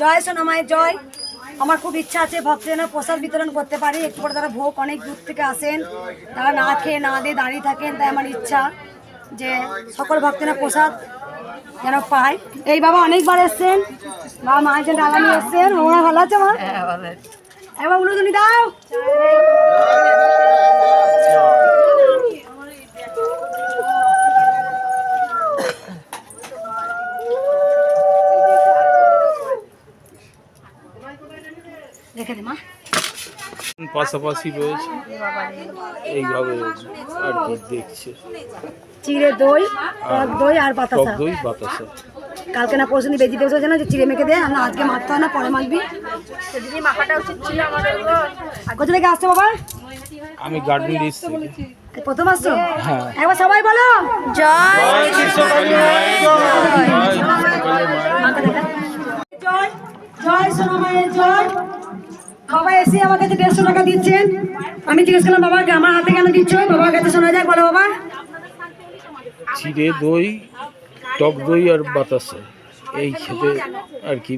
জয় সোনামায়ের জয়। আমার খুব ইচ্ছা আছে ভক্তজনের প্রসাদ বিতরণ করতে পারি। একটু পরে তারা ভোগ অনেক দূর থেকে আসেন তারা না খেয়ে না দিয়ে দাঁড়িয়ে থাকেন তাই আমার ইচ্ছা যে সকল ভক্তজনের প্রসাদ যেন পায় এই বাবা অনেকবার এসছেন। বাবা মায়ের ডালা নিয়ে এসছেন। ওরা ভালো আছে মা? একবার উলুদুনি দাও। রেখে দে মা। পাশাপাশি রয়েছে এইভাবে আর কি দেখছে। চিড়ে দই টক দই আর বাতাসা। দই বাতাসা। কালকে না পরশু বেজি দেবো যেন যে চিড়ে মেখে দে আমরা আজকে মারতে হয় না পরে মাখবি। সেদিনই মাখাটা উচিত ছিল আমাদের কোথা থেকে আসছো বাবা? আমি গার্ডেন লিস্ট প্রথম আসছো? হ্যাঁ। একবার সবাই বলো। জয়। জয় জয় সোনামায়ের জয়। বাবা এসে আমার কাছে দেড়শো টাকা দিচ্ছেন আমি জিজ্ঞেস করলাম বাবাকে আমার হাতে কেন দিচ্ছ? বাবার কাছে শোনা যায় বলো বাবা। চিড়ে দই টক দই আর বাতাসা এই খেতে আর কি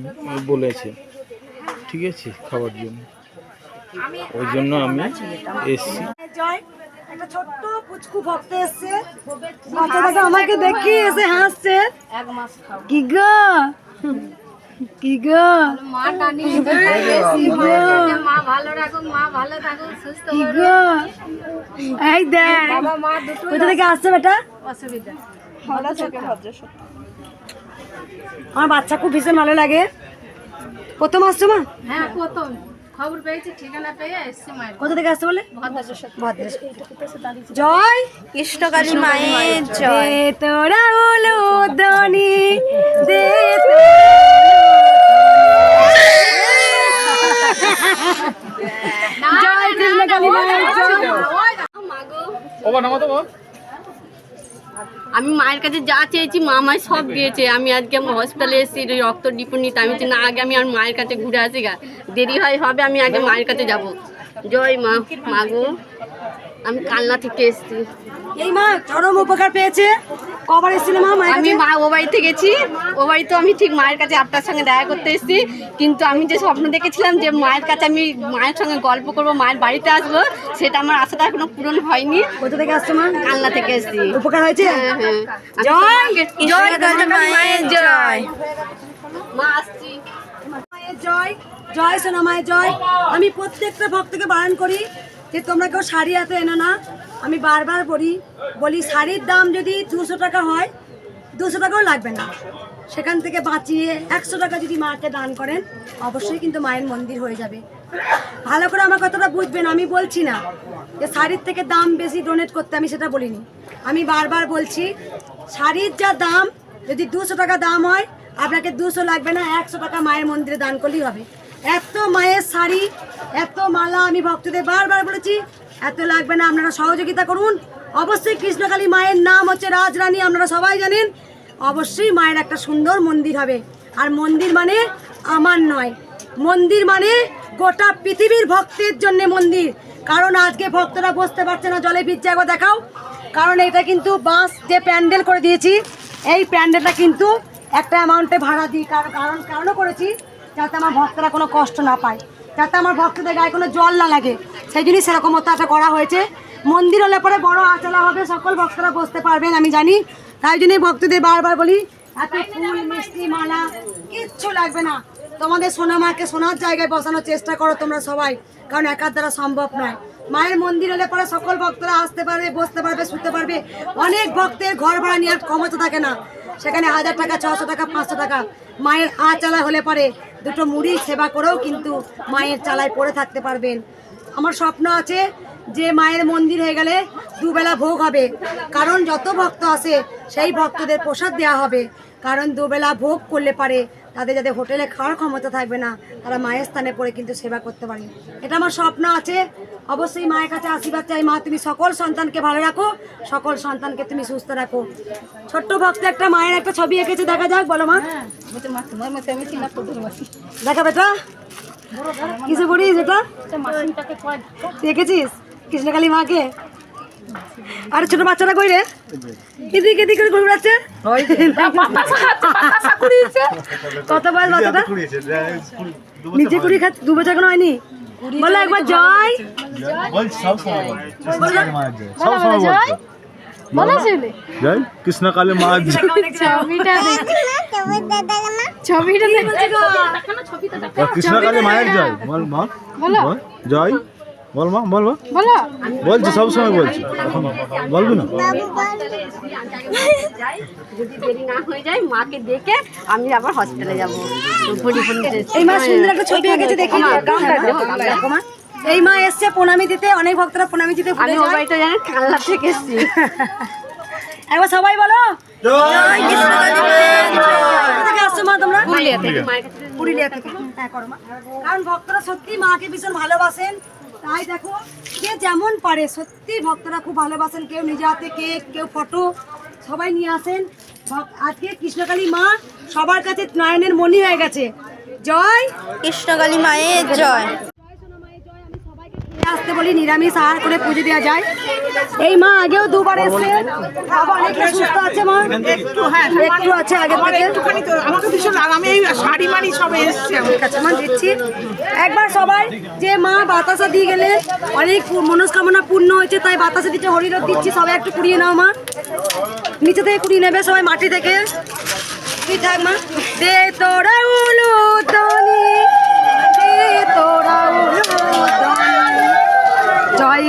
বলেছে। ঠিক আছে খাবার জন্য। ওই জন্য আমি এসছি। একটা ছোট্ট পুচকু ভক্ত এসছে। বাচ্চাটাকে আমাকে দেখি এসে হাসছে। এক মাস খাও কি গো? কি গো? মা টানি মা ভালো রাখুক মা ভালো থাকুক সুস্থ কি গো? এই দেখ বাবা মা দুটো কোথা থেকে আসছে বেটা? অসুবিধা। আমার বাচ্চা খুব ভীষণ ভালো লাগে। প্রথম আসছো মা? হ্যাঁ প্রথম। খবর পেয়েছি ঠিকানা পেয়ে এসছি মায়ের কোথা থেকে আসছে বলে? ভদ্রেশ্বর ভদ্রেশ্বর। জয় কৃষ্ণকালী মায়ের দে তোরা হলো দনি দে জয় কৃষ্ণ কালী মায়ের জয়। আমি মায়ের কাছে যা চেয়েছি মা আমায় সব দিয়েছে। আমি আজকে আমার হসপিটালে এসেছি, রক্ত ডিপো নিতে আমি না, আগে আমি আমার মায়ের কাছে ঘুরে আসি গা। দেরি হয়, হবে, আমি আগে মায়ের কাছে যাব। জয় মা মাগো আমি কালনা থেকে এসেছি। এই মা চরম উপকার পেয়েছে। কবার এসেছিল মা আমি মা ও বাড়িতে গেছি। ও বাড়িতে আমি ঠিক মায়ের কাছে আপনার সঙ্গে দেখা করতে এসেছি। কিন্তু আমি যে স্বপ্ন দেখেছিলাম যে মায়ের কাছে আমি মায়ের সঙ্গে গল্প করব মায়ের বাড়িতে আসব সেটা আমার আশাটা এখনও পূরণ হয়নি। কোথা থেকে আসছো মা? কালনা থেকে এসেছি। উপকার হয়েছে? হ্যাঁ হ্যাঁ। জয়! জয় মায়ের জয়! মা আসছি। জয় জয় সোনা মায়ের জয়। আমি প্রত্যেকটা ভক্তকে বারণ করি যে তোমরা কেউ শাড়ি এত এনো না। আমি বারবার বলি বলি শাড়ির দাম যদি দুশো টাকা হয়, দুশো টাকাও লাগবে না। সেখান থেকে বাঁচিয়ে একশো টাকা যদি মাকে দান করেন, অবশ্যই কিন্তু মায়ের মন্দির হয়ে যাবে। ভালো করে আমার কথাটা বুঝবেন, আমি বলছি না যে শাড়ির থেকে দাম বেশি ডোনেট করতে আমি সেটা বলিনি। আমি বারবার বলছি, শাড়ির যা দাম, যদি দুশো টাকা দাম হয় আপনাকে দুশো লাগবে না, একশো টাকা মায়ের মন্দিরে দান করলেই হবে। এত মায়ের শাড়ি, এত মালা আমি ভক্তদের বারবার বলেছি, এত লাগবে না, আপনারা সহযোগিতা করুন। অবশ্যই কৃষ্ণকালী মায়ের নাম হচ্ছে রাজরানী, আপনারা সবাই জানেন। অবশ্যই মায়ের একটা সুন্দর মন্দির হবে। আর মন্দির মানে আমার নয়। মন্দির মানে গোটা পৃথিবীর ভক্তের জন্য মন্দির। কারণ আজকে ভক্তরা বসতে পারছে না, জলে ভিজছে, একবার দেখাও। কারণ এটা কিন্তু বাস যে প্যান্ডেল করে দিয়েছি, এই প্যান্ডেলটা কিন্তু একটা অ্যামাউন্টে ভাড়া দিই, কারণ কারণ কারণও করেছি, যাতে আমার ভক্তরা কোনো কষ্ট না পায়। যাতে আমার ভক্তদের গায়ে কোনো জল না লাগে। সেই জন্যই সেরকম একটা করা হয়েছে। মন্দির হলে পরে বড় আচলা হবে, সকল ভক্তরা বসতে পারবেন, আমি জানি। তাই জন্যই ভক্তদের বারবার বলি, এত ফুল, মিষ্টি মালা, কিচ্ছু লাগবে না। তোমাদের সোনা মাকে সোনার জায়গায় বসানোর চেষ্টা করো তোমরা সবাই, কারণ একার দ্বারা সম্ভব নয়। মায়ের মন্দির হলে পরে সকল ভক্তরা আসতে পারবে, বসতে পারবে, শুতে পারবে। অনেক ভক্তের ঘর ভাড়া নেওয়ার ক্ষমতা থাকে না। সেখানে হাজার টাকা, ছশো টাকা, পাঁচশো টাকা। মায়ের আ চালা হলে পরে দুটো মুড়ি সেবা করেও কিন্তু মায়ের চালায় পড়ে থাকতে পারবেন। আমার স্বপ্ন আছে যে মায়ের মন্দির হয়ে গেলে দুবেলা ভোগ হবে। কারণ যত ভক্ত আসে, সেই ভক্তদের প্রসাদ দেওয়া হবে। কারণ দুবেলা ভোগ করলে পারে তাদের যাদের হোটেলে খাওয়ার ক্ষমতা থাকবে না তারা মায়ের স্থানে পড়ে কিন্তু সেবা করতে পারে। এটা আমার স্বপ্ন আছে। অবশ্যই মায়ের কাছে আশীর্বাদ চাই। মা তুমি সকল সন্তানকে ভালো রাখো। সকল সন্তানকে তুমি সুস্থ রাখো। ছোট্ট ভক্ত একটা মায়ের একটা ছবি এঁকেছে দেখা যাক বলো মা। তোমার মতো আমি চিনা প্রচুর বাসি দেখা বেটা। কিছু করিস এটা? এঁকেছিস? কৃষ্ণকালী মাকে? আর ছোট বাচ্চারা কই রে এদিকে এদিকে করে ঘুরে বেড়াচ্ছে কত বয়স বাচ্চাটা নিজে কুড়ি খাচ্ছে দু বছর এখনও হয়নি বলো একবার জয় জয় কৃষ্ণ কালী ছবিটা বল, কৃষ্ণ কালী মায়ের জয় বল মা জয় বল মা বল বল বলো। বলছি সব সময় বলছি। বলবি না? যদি দেরি না হয়ে যায় মাকে দেখে আমি আবার হসপিটালে যাব। এই মা সুন্দর একটা ছবি এঁকেছে দেখি মা। এই মা এসছে প্রণামী দিতে অনেক ভক্তরা প্রণামী দিতে ভুলে আমি ও কাল্লা থেকে এসেছি। একবার সবাই বলো। আসছো মা তোমরা? পুরুলিয়া থেকে। পুরুলিয়া। থেকে। হ্যাঁ করো মা। কারণ ভক্তরা সত্যি মাকে ভীষণ ভালোবাসেন। তাই দেখো যে যেমন পারে, সত্যি ভক্তরা খুব ভালোবাসেন। কেউ নিজে হাতে কেক, কেউ ফটো, সবাই নিয়ে আসেন। আজকে কৃষ্ণকালী মা সবার কাছে নয়নের মনি হয়ে গেছে। জয়! কৃষ্ণকালী মায়ের জয়। আসতে বলি নিরামিষ আহার করে পুজো দেওয়া যায়। এই মা আগেও দুবার বাবা অনেকটা সুস্থ আছে মা। একটু হ্যাঁ একটু আছে আমার থেকে। একটুখানি তো আমাকে ভীষণ লাগ এই শাড়ি মাড়ি সব এসছে আমার ঠিক মা দিচ্ছি। একবার সবাই যে মা বাতাসা দিয়ে গেলে অনেক মনস্কামনা পূর্ণ হয়েছে তাই বাতাসা দিচ্ছে হরিরথ দিচ্ছি সবাই একটু কুড়িয়ে নাও মা। নিচে থেকে কুড়িয়ে নেবে সবাই মাটি থেকে। ঠিক থাক মা। দে তোরা উলু দনি দে তোরা উলু দনি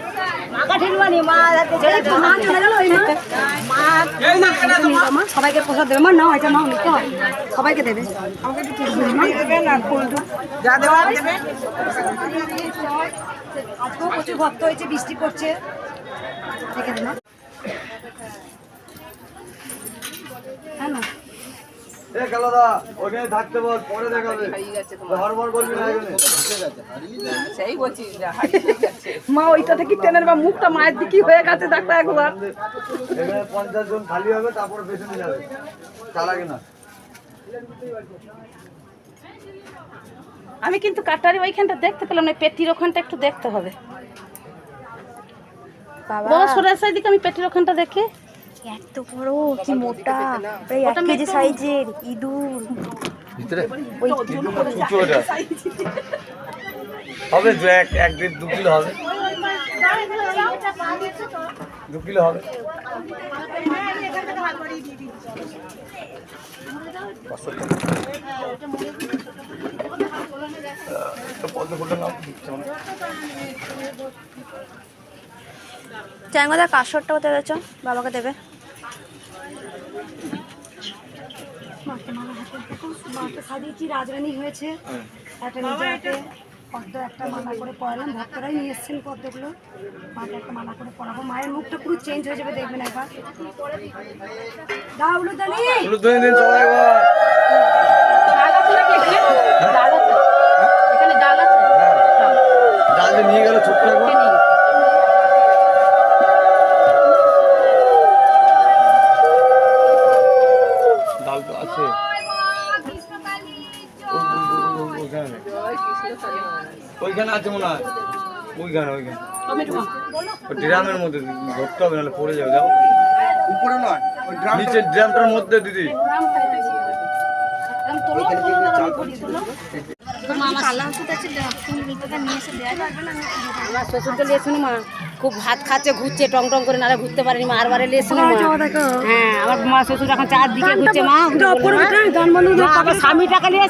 সবাইকে প্রসাদ দেবে মা হয়তো নাও নিতে। সবাইকে দেবে দেবে আজকেও প্রচুর ভক্ত হয়েছে বৃষ্টি পড়ছে দেখে দে মা হ্যাঁ না এ কালাদা ওখানে থাকতে বল পরে দেখাবে হরবর করবি না এখানে? মা ওইটা থেকে টেনের বা মুখটা মায়ের দিকে হয়ে গেছে ডাক্তার একবার। এখানে পঞ্চাশ জন খালি হবে তারপরে পেছনে যাবে। চালাকে না। আমি কিন্তু কাটারি ওইখানটা দেখতে পেলাম না পেটির ওখানটা একটু দেখতে হবে। বাবা। সরে দিকে আমি পেটির ওখানটা দেখি। এত বড় কি মোটা প্রায় এক কেজি সাইজের ইঁদুর। ভিতরে? হবে দু এক এক দেড় দু কিলো হবে। দু কিলো হবে। মানে চ্যাংদা কাসরটা কোথায় গেছো বাবাকে দেবে। মাকে সাজিয়েছি রাজরানী হয়েছে একটা নিজে হাতে পদ্ম একটা মালা করে পড়ালাম ভক্তরাই নিয়ে এসছেন পদ্মগুলো মাকে একটা মালা করে পড়াবো মায়ের মুখটা পুরো চেঞ্জ হয়ে যাবে দেখবেন একবার। দাও উলুদানি ওইখানে আছে মনে হয়। ওইখানে ওইখানে। ড্রামের মধ্যে ধরতে হবে নাহলে পড়ে যাবে যাও উপরে নয় নিচের ড্রামটার মধ্যে দিদি। আমার মা। খুব ভাত খাচ্ছে ঘুরছে টং টং করে নাহলে ঘুরতে পারেনি মা। আরবারে লিয়েছিল মা। হ্যাঁ আমার মা শ্বশুর এখন চারদিকে ঘুরছে মা। স্বামী টাকা নিয়ে